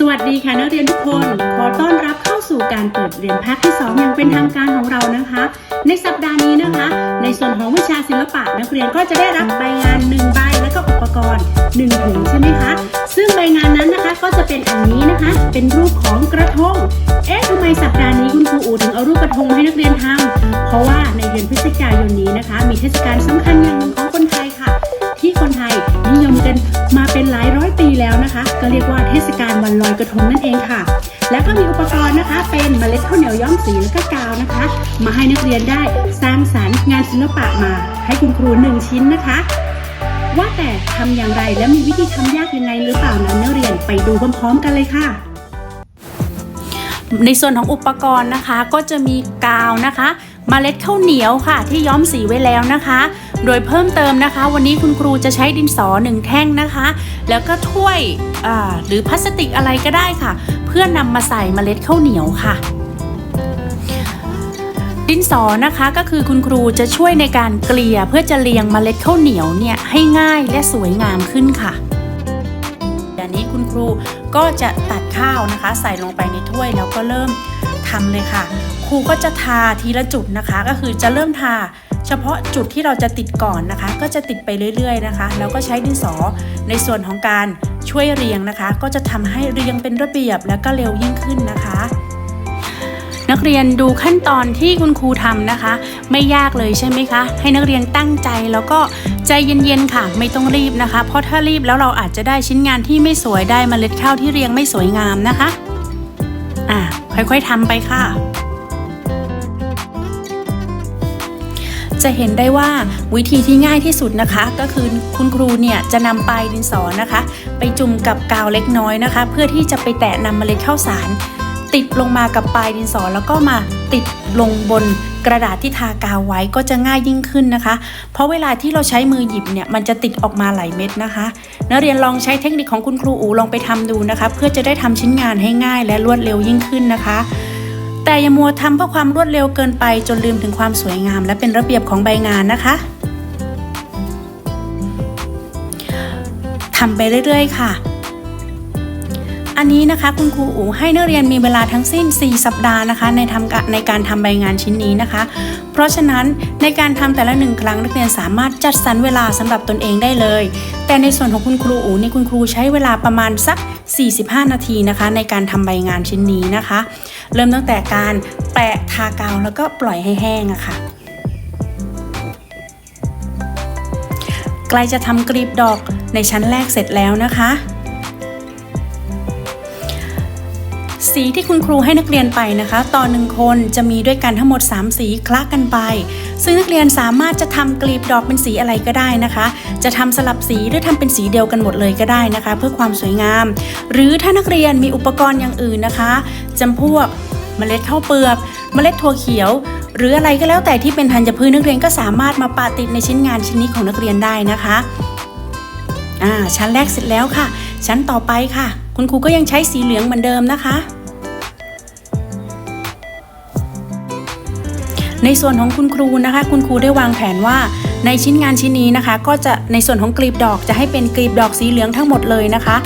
สวัสดีค่ะนักเรียนทุกคน ขอต้อนรับเข้าสู่การเปิดเรียนภาคที่ 2 อย่างเป็นทางการของเรานะคะ ในสัปดาห์นี้นะคะ ในส่วนของวิชาศิลปะนักเรียนก็จะได้รับใบงาน1ใบและก็อุปกรณ์1ถุงใช่ไหมคะ ซึ่งใบงานนั้นนะคะก็จะเป็นอันนี้นะคะ เป็นรูปของกระทง เอ๊ะทำไมสัปดาห์นี้คุณครูอูถึงเอารูปกระทงมาให้นักเรียนทำเพราะว่าในเดือนพฤศจิกายนนี้นะคะ มีเทศกาลสำคัญอย่างหนึ่งของคนไทยค่ะ ที่คนไทยนิยมกันมาเป็นหลายร แล้วนะคะ ก็เรียกว่าเทศกาลวันลอยกระทงนั่นเองค่ะ แล้วก็มีอุปกรณ์นะคะ เป็นเมล็ดข้าวเหนียวย้อมสีและก็กาวนะคะ มาให้นักเรียนได้สร้างสรรค์งานศิลปะมาให้คุณครูหนึ่งชิ้นนะคะ ว่าแต่ทำอย่างไรและมีวิธีทำยากยังไงหรือเปล่านั้นนักเรียนไปดูพร้อมๆกันเลยค่ะในส่วนของอุปกรณ์นะคะก็จะมีกาวนะคะมเมล็ดข้าวเหนียวค่ะ ที่ย้อมสีไว้แล้วนะคะ โดยเพิ่มเติมนะคะ วันนี้คุณครูจะใช้ดินสอหนึ่งแท่งนะคะ แล้วก็ถ้วยหรือพลาสติกอะไรก็ได้ค่ะ เพื่อนำมาใส่เมล็ดข้าวเหนียวค่ะ ดินสอนะคะก็คือคุณครูจะช่วยในการเกลี่ยเพื่อจะเรียงเมล็ดข้าวเหนียวเนี่ยให้ง่ายและสวยงามขึ้นค่ะเดี๋ยวนี้คุณครูก็จะตัดข้าวนะคะ ใส่ลงไปในถ้วยแล้วก็เริ่มทำเลยค่ะ ครูก็จะทาทีละจุดนะคะ ก็คือจะเริ่มทาเฉพาะจุดที่เราจะติดก่อนนะคะ ก็จะติดไปเรื่อย ๆ นะคะ แล้วก็ใช้ดินสอในส่วนของการช่วยเรียงนะคะ ก็จะทำให้เรียงเป็นระเบียบแล้วก็เร็วยิ่งขึ้นนะคะ นักเรียนดูขั้นตอนที่คุณครูทำนะคะ ไม่ยากเลยใช่ไหมคะ ให้นักเรียนตั้งใจแล้วก็ใจเย็นๆค่ะ ไม่ต้องรีบนะคะ เพราะถ้ารีบแล้วเราอาจจะได้ชิ้นงานที่ไม่สวยได้มเมล็ดข้าวที่เรียงไม่สวยงามนะคะอะค่อยๆทำไปค่ะ จะเห็นได้ว่าวิธีที่ง่ายที่สุดนะคะ ก็คือคุณครูเนี่ยจะนำปลายดินสอนะคะ ไปจุ่มกับกาวเล็กน้อยนะคะ เพื่อที่จะไปแตะนำเมล็ดข้าวสาร ติดลงมากับปลายดินสอแล้วก็มาติดลงบนกระดาษที่ทากาวไว้ก็จะง่ายยิ่งขึ้นนะคะ เพราะเวลาที่เราใช้มือหยิบเนี่ยมันจะติดออกมาหลายเม็ดนะคะ นักเรียนลองใช้เทคนิคของคุณครูอูลองไปทำดูนะคะ เพื่อจะได้ทำชิ้นงานให้ง่ายและรวดเร็วยิ่งขึ้นนะคะ แต่อย่ามัวทำเพื่อความรวดเร็วเกินไปจนลืมถึงความสวยงาม และเป็นระเบียบของใบงานนะคะทำไปเรื่อยๆ ค่ะ อันนี้นะคะคุณครูอูให้นักเรียนมีเวลาทั้งสิ้น 4 สัปดาห์นะคะ ในทำในการทำใบงานชิ้นนี้นะคะ เพราะฉะนั้นในการทำแต่ละหนึ่งครั้งนักเรียนสามารถจัดสรรเวลาสำหรับตนเองได้เลย แต่ในส่วนของคุณครูอูนี่คุณครูใช้เวลาประมาณสัก 45 นาทีนะคะ ในการทำใบงานชิ้นนี้นะคะ เริ่มตั้งแต่การแปะทากาวแล้วก็ปล่อยให้แห้งอะค่ะใกล้จะทำกรีบดอกในชั้นแรกเสร็จแล้วนะคะ สีที่คุณครูให้นักเรียนไปนะคะ ต่อหนึ่งคนจะมีด้วยกันทั้งหมด 3 สีคละกันไป ซึ่งนักเรียนสามารถจะทำกลีบดอกเป็นสีอะไรก็ได้นะคะ จะทำสลับสีหรือทำเป็นสีเดียวกันหมดเลยก็ได้นะคะ เพื่อความสวยงาม หรือถ้านักเรียนมีอุปกรณ์อย่างอื่นนะคะจำพวกเมล็ดข้าวเปลือก เมล็ดถั่วเขียว หรืออะไรก็แล้วแต่ที่เป็นธัญพืชนักเรียนก็สามารถมาปาติดในชิ้นงานชิ้นนี้ของนักเรียนได้นะคะอ่าชั้นแรกเสร็จแล้วค่ะ ชั้นต่อไปค่ะ คุณครูก็ยังใช้สีเหลืองเหมือนเดิมนะคะ ในส่วนของคุณครูนะคะ คุณครูได้วางแผนว่าในชิ้นงานชิ้นนี้นะคะ ก็จะในส่วนของกลีบดอกจะให้เป็นกลีบดอกสีเหลืองทั้งหมดเลยนะคะ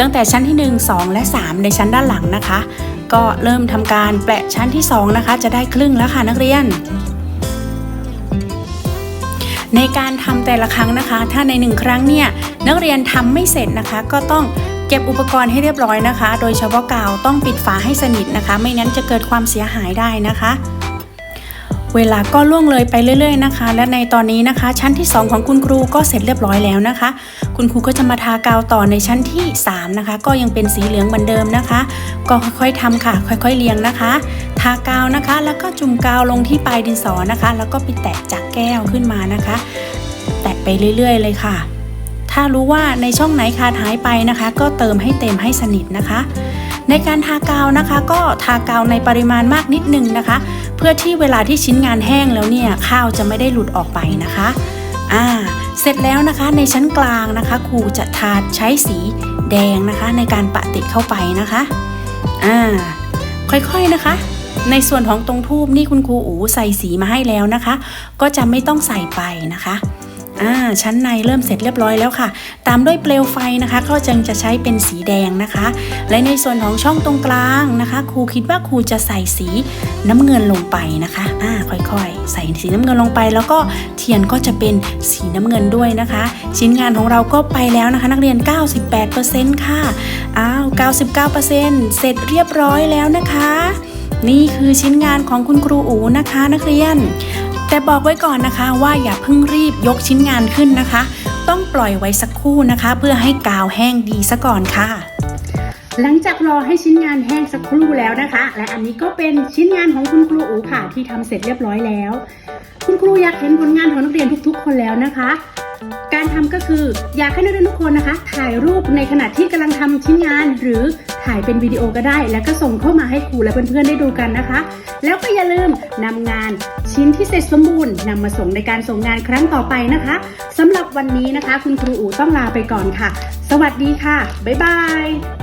ตั้งแต่ชั้นที่ 1 2 และ 3 ในชั้นด้านหลังนะคะ ก็เริ่มทำการแปะชั้นที่ 2 นะคะ จะได้ครึ่งแล้วค่ะนักเรียนในการทำแต่ละครั้งนะคะ ถ้าในหนึ่งครั้งเนี่ยนักเรียนทำไม่เสร็จนะคะ ก็ต้องเก็บอุปกรณ์ให้เรียบร้อยนะคะ โดยเฉพาะกาวต้องปิดฝาให้สนิทนะคะ ไม่งั้นจะเกิดความเสียหายได้นะคะ เวลาก็ล่วงเลยไปเรื่อย ๆนะคะ และในตอนนี้นะคะ ชั้นที่ 2 ของคุณครูก็เสร็จเรียบร้อยแล้วนะคะ คุณครูก็จะมาทากาวต่อในชั้นที่ 3 นะคะ ก็ยังเป็นสีเหลืองเหมือนเดิมนะคะ ก็ค่อยๆทำค่ะ ค่อยๆเรียงนะคะ ทากาวนะคะ แล้วก็จุ่มกาวลงที่ปลายดินสอนะคะ แล้วก็ไปแตะจากแก้วขึ้นมานะคะ แตะไปเรื่อย ๆ เลยค่ะ ถ้ารู้ว่าในช่องไหนขาดหายไปนะคะ ก็เติมให้เต็มให้สนิทนะคะ ในการทากาวนะคะ ก็ทากาวในปริมาณมากนิดนึงนะคะ เพื่อที่เวลาที่ชิ้นงานแห้งแล้วเนี่ยข้าวจะไม่ได้หลุดออกไปนะคะอ่าเสร็จแล้วนะคะในชั้นกลางนะคะครูจะทาใช้สีแดงนะคะ ในการปะติดเข้าไปนะคะอ่าค่อยๆนะคะ ในส่วนของตรงทูบนี่คุณครูอูใส่สีมาให้แล้วนะคะ ก็จะไม่ต้องใส่ไปนะคะ อ่าชั้นในเริ่มเสร็จเรียบร้อยแล้วค่ะ ตามด้วยเปลวไฟนะคะ ก็จึงจะใช้เป็นสีแดงนะคะ และในส่วนของช่องตรงกลางนะคะ ครูคิดว่าครูจะใส่สีน้ำเงินลงไปนะคะอ่าค่อยๆ ใส่สีน้ำเงินลงไป แล้วก็เทียนก็จะเป็นสีน้ำเงินด้วยนะคะ ชิ้นงานของเราก็ไปแล้วนะคะ นักเรียน 98%ค่ะอ้าว99%เสร็จเรียบร้อยแล้วนะคะ นี่คือชิ้นงานของคุณครูอูนะคะนักเรียน แต่บอกไว้ก่อนนะคะว่าอย่าเพิ่งรีบยกชิ้นงานขึ้นนะคะ ต้องปล่อยไว้สักครู่นะคะ เพื่อให้กาวแห้งดีซะก่อนค่ะ หลังจากรอให้ชิ้นงานแห้งสักครู่แล้วนะคะ และอันนี้ก็เป็นชิ้นงานของคุณครูอูค่ะที่ทำเสร็จเรียบร้อยแล้ว คุณครูอยากเห็นผลงานของนักเรียนทุกๆ คนแล้วนะคะ การทำก็คืออยากให้นักเรียนทุกคนนะคะ ถ่ายรูปในขณะที่กำลังทำชิ้นงาน หรือถ่ายเป็นวิดีโอก็ได้ แล้วก็ส่งเข้ามาให้ครูและเพื่อนๆได้ดูกันนะคะ แล้วก็อย่าลืมนำงานชิ้นที่เสร็จสมบูรณ์นำมาส่งในการส่งงานครั้งต่อไปนะคะสำหรับวันนี้นะคะ คุณครูอูต้องลาไปก่อนค่ะ สวัสดีค่ะบ๊ายบาย